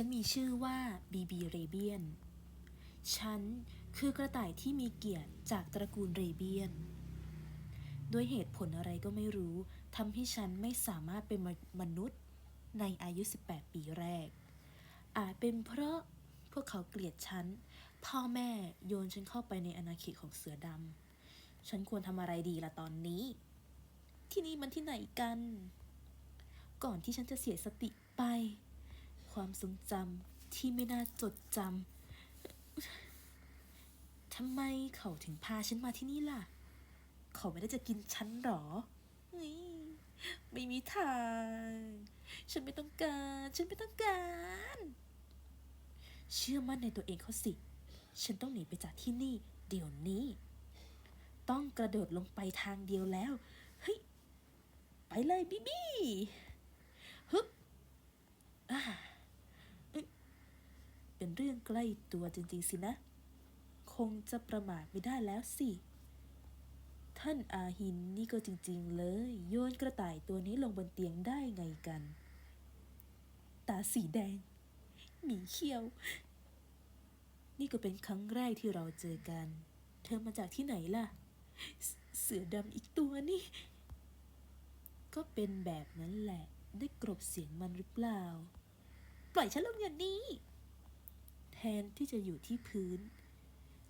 ฉันมีชื่อว่าบีบีเรเบียน ฉันคือกระต่ายที่มีเกียรติจากตระกูลเรเบียน ด้วยเหตุผลอะไรก็ไม่รู้ทำให้ฉันไม่สามารถเป็นมนุษย์ในอายุ 18 ปีแรก อาจเป็นเพราะพวกเขาเกลียดฉัน พ่อแม่โยนฉันเข้าไปในอาณาเขตของเสือดำ ฉันควรทำอะไรดีล่ะตอนนี้ ที่นี่มันที่ไหนกัน ก่อนที่ฉันจะเสียสติไป ความทรงจำที่ไม่น่าจดจำ ทำไมเขาถึงพาฉันมาที่นี่ล่ะ เขาไม่ได้จะกินฉันหรอ ไม่มีทาง ฉันไม่ต้องการ ฉันไม่ต้องการ เชื่อมั่นในตัวเองเขาสิ ฉันต้องหนีไปจากที่นี่ เดี๋ยวนี้ ต้องกระโดดลงไปทางเดียวแล้ว เฮ้ย ไปเลยบีบีฮึบอ่า เป็นเรื่องใกล้ตัวจริงๆสินะ คงจะประมาทไม่ได้แล้วสิ ท่านอาหินนี่ก็จริงๆเลย โยนกระต่ายตัวนี้ลงบนเตียงได้ไงกัน ตาสีแดง หมีเขียว นี่ก็เป็นครั้งแรกที่เราเจอกัน เธอมาจากที่ไหนล่ะ เสเสือดำอีกตัวนี่ ก็เป็นแบบนั้นแหละ ได้กรบเสียงมันหรือเปล่า ปล่อยฉันลงอย่างนี้ แทนที่จะอยู่ที่พื้น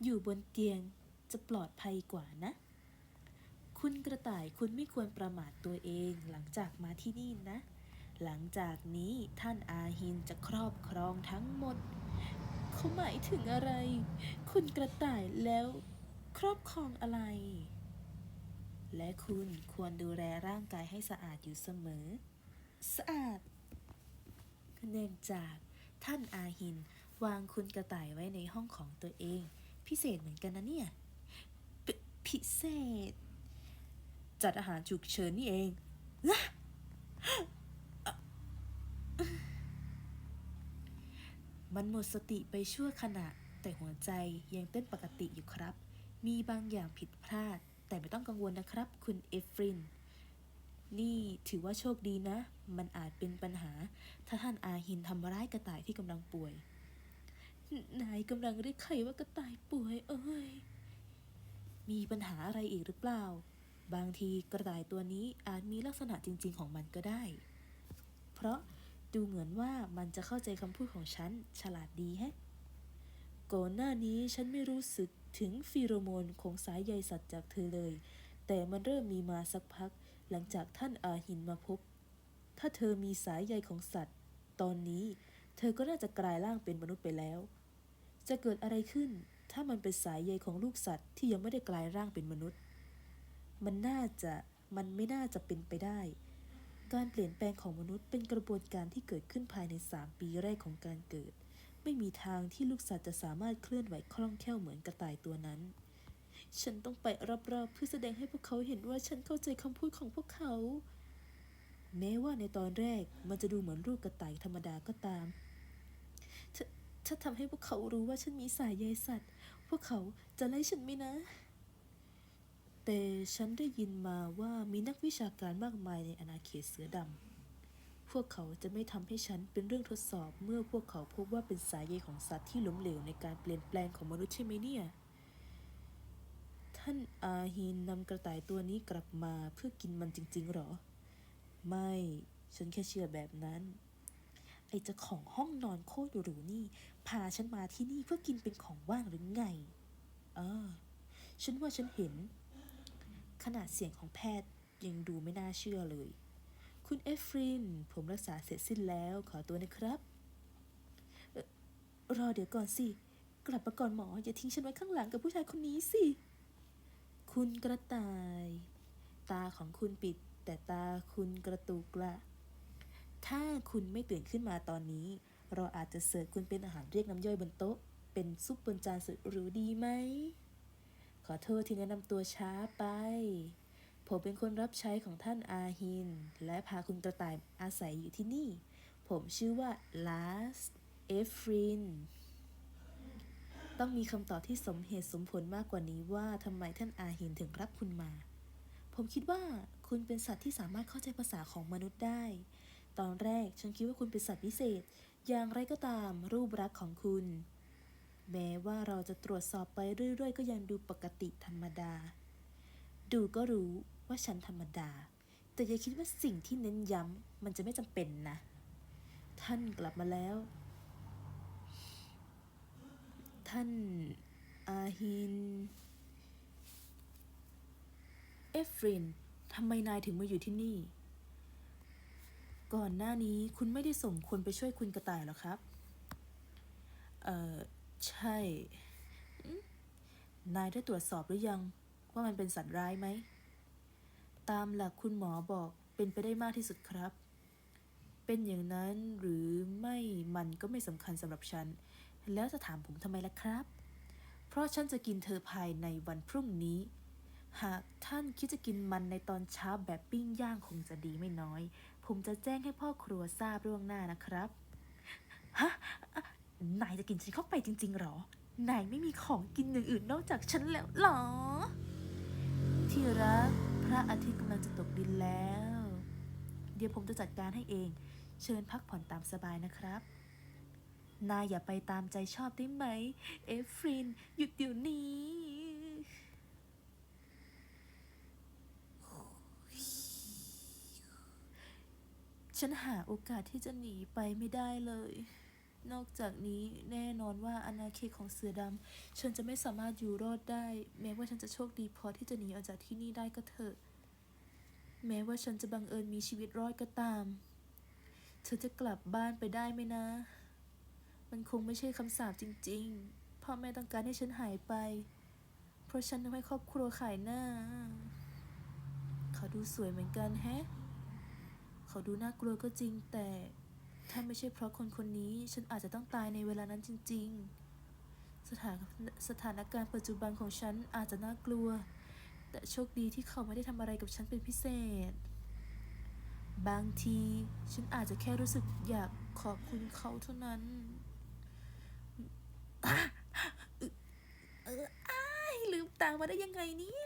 อยู่บนเตียงจะปลอดภัยกว่านะ คุณกระต่ายคุณไม่ควรประมาทตัวเองหลังจากมาที่นี่นะ หลังจากนี้ท่านอาหินจะครอบครองทั้งหมด เขาหมายถึงอะไร คุณกระต่ายแล้วครอบครองอะไร และคุณควรดูแลร่างกายให้สะอาดอยู่เสมอ สะอาดเนื่องจากท่านอาหิน วางคุณกระต่ายไว้ในห้องของตัวเอง พิเศษเหมือนกันนะเนี่ยปพิเศษ จัดอาหารฉุกเฉินนี่เองละมันหมดสติไปชั่วขณะ แต่หัวใจยังเต้นปกติอยู่ครับ มีบางอย่างผิดพลาด แต่ไม่ต้องกังวลนะครับ คุณเอฟริน นี่ถือว่าโชคดีนะ มันอาจเป็นปัญหา ถ้าท่านอาหินทำร้ายกระต่ายที่กำลังป่วย นายกำลังเรียกใครว่ากระต่ายป่วยเอ้ย มีปัญหาอะไรอีกหรือเปล่า บางทีกระต่ายตัวนี้อาจมีลักษณะจริง ๆ ของมันก็ได้ เพราะดูเหมือนว่ามันจะเข้าใจคำพูดของฉัน ฉลาดดีแฮะ ก่อนหน้านี้ฉันไม่รู้สึกถึงฟีโรโมนของสายใยสัตว์จากเธอเลย แต่มันเริ่มมีมาสักพัก หลังจากท่านอาหินมาพบ ถ้าเธอมีสายใยของสัตว์ ตอนนี้ เธอก็น่าจะกลายร่างเป็นมนุษย์ไปแล้ว จะเกิดอะไรขึ้น ถ้ามันเป็นสายใยของลูกสัตว์ที่ยังไม่ได้กลายร่างเป็นมนุษย์ มันน่าจะ มันไม่น่าจะเป็นไปได้ การเปลี่ยนแปลงของมนุษย์เป็นกระบวนการที่เกิดขึ้นภายใน 3 ปีแรกของการเกิด ไม่มีทางที่ลูกสัตว์จะสามารถเคลื่อนไหวคล่องแคล่วเหมือนกระต่ายตัวนั้น ฉันต้องไปรอบๆเพื่อแสดงให้พวกเขาเห็นว่าฉันเข้าใจคำพูดของพวกเขา แม้ว่าในตอนแรกมันจะดูเหมือนลูกกระต่ายธรรมดาก็ตามถ้าถ้าทำให้พวกเขารู้ว่าฉันมีสายใยสัตว์ พวกเขาจะไล่ฉันไหมนะ แต่ฉันได้ยินมาว่ามีนักวิชาการมากมายในอาณาเขตเสือดำ พวกเขาจะไม่ทำให้ฉันเป็นเรื่องทดสอบเมื่อพวกเขาพบว่าเป็นสายใยของสัตว์ที่ล้มเหลวในการเปลี่ยนแปลงของมนุษย์ใช่ไหมเนี่ย ท่านอาฮินนำกระต่ายตัวนี้กลับมาเพื่อกินมันจริง ๆ หรอ ไม่ ฉันแค่เชื่อแบบนั้น ไอเจ้าของห้องนอนโคตรหรูนี่ พาฉันมาที่นี่เพื่อกินเป็นของว่างหรือไงเออฉันว่าฉันเห็น ขนาดเสียงของแพทย์ยังดูไม่น่าเชื่อเลย คุณเอฟริน ผมรักษาเสร็จสิ้นแล้วขอตัวนะครับเออรอเดี๋ยวก่อนสิ กลับมาก่อนหมอ อย่าทิ้งฉันไว้ข้างหลังกับผู้ชายคนนี้สิ คุณกระต่าย ตาของคุณปิด แต่ตาคุณกระตุกละ ถ้าคุณไม่ตื่นขึ้นมาตอนนี้ เราอาจจะเสิร์ฟคุณเป็นอาหารเรียกน้ำย่อยบนโต๊ะ เป็นซุปบนจานสุดหรูดีไหม ขอโทษที่แนะนำตัวช้าไป ผมเป็นคนรับใช้ของท่านอาหิน และพาคุณกระต่ายอาศัยอยู่ที่นี่ ผมชื่อว่าลาสเอฟรินต้องมีคำตอบที่สมเหตุสมผลมากกว่านี้ว่าทำไมท่านอาหินถึงรับคุณมา ผมคิดว่าคุณเป็นสัตว์ที่สามารถเข้าใจภาษาของมนุษย์ได้ ตอนแรกฉันคิดว่าคุณเป็นสัตว์พิเศษ อย่างไรก็ตามรูปลักษณ์ของคุณ แม้ว่าเราจะตรวจสอบไปเรื่อยๆ ก็ยังดูปกติธรรมดา ดูก็รู้ว่าฉันธรรมดา แต่อย่าคิดว่าสิ่งที่เน้นย้ำมันจะไม่จำเป็นนะ ท่านกลับมาแล้ว ท่านอาฮิน เอฟรินทำไมนายถึงมาอยู่ที่นี่ ก่อนหน้านี้คุณไม่ได้ส่งคนไปช่วยคุณกระต่ายหรอครับ เอ่อ ใช่ นายได้ตรวจสอบหรือยัง ว่ามันเป็นสัตว์ร้ายไหม ตามหลักคุณหมอบอกเป็นไปได้มากที่สุดครับ เป็นอย่างนั้นหรือไม่มันก็ไม่สำคัญสำหรับฉัน แล้วจะถามผมทำไมล่ะครับ เพราะฉันจะกินเธอภายในวันพรุ่งนี้ หากท่านคิดจะกินมันในตอนเช้าแบบปิ้งย่างคงจะดีไม่น้อย ผมจะแจ้งให้พ่อครัวทราบล่วงหน้านะครับ ฮะ นายจะกินฉันเข้าไปจริงๆหรอ นายไม่มีของกินอย่างอื่นนอกจากฉันแล้วหรอ ที่รัก พระอาทิตย์กำลังจะตกดินแล้ว เดี๋ยวผมจะจัดการให้เอง เชิญพักผ่อนตามสบายนะครับ นายอย่าไปตามใจชอบได้ไหม เอฟริน หยุดเดี๋ยวนี้ ฉันหาโอกาสที่จะหนีไปไม่ได้เลย นอกจากนี้แน่นอนว่าอาณาเขตของเสือดำฉันจะไม่สามารถอยู่รอดได้ แม้ว่าฉันจะโชคดีพอที่จะหนีออกจากที่นี่ได้ก็เถอะ แม้ว่าฉันจะบังเอิญมีชีวิตรอดก็ตามเธอจะกลับบ้านไปได้ไหมนะ มันคงไม่ใช่คำสาปจริงๆ พ่อแม่ต้องการให้ฉันหายไป เพราะฉันทำให้ครอบครัวขายหน้า เขาดูสวยเหมือนกันแฮะ เขาดูน่ากลัวก็จริง แต่ถ้าไม่ใช่เพราะคนคนนี้ ฉันอาจจะต้องตายในเวลานั้นจริง ๆ สถานสถานการณ์ปัจจุบันของฉันอาจจะน่ากลัว แต่โชคดีที่เขาไม่ได้ทำอะไรกับฉันเป็นพิเศษ บางที ฉันอาจจะแค่รู้สึกอยากขอบคุณเขาเท่านั้นเอออ้ายลืมตามาได้ยังไงเนี่ย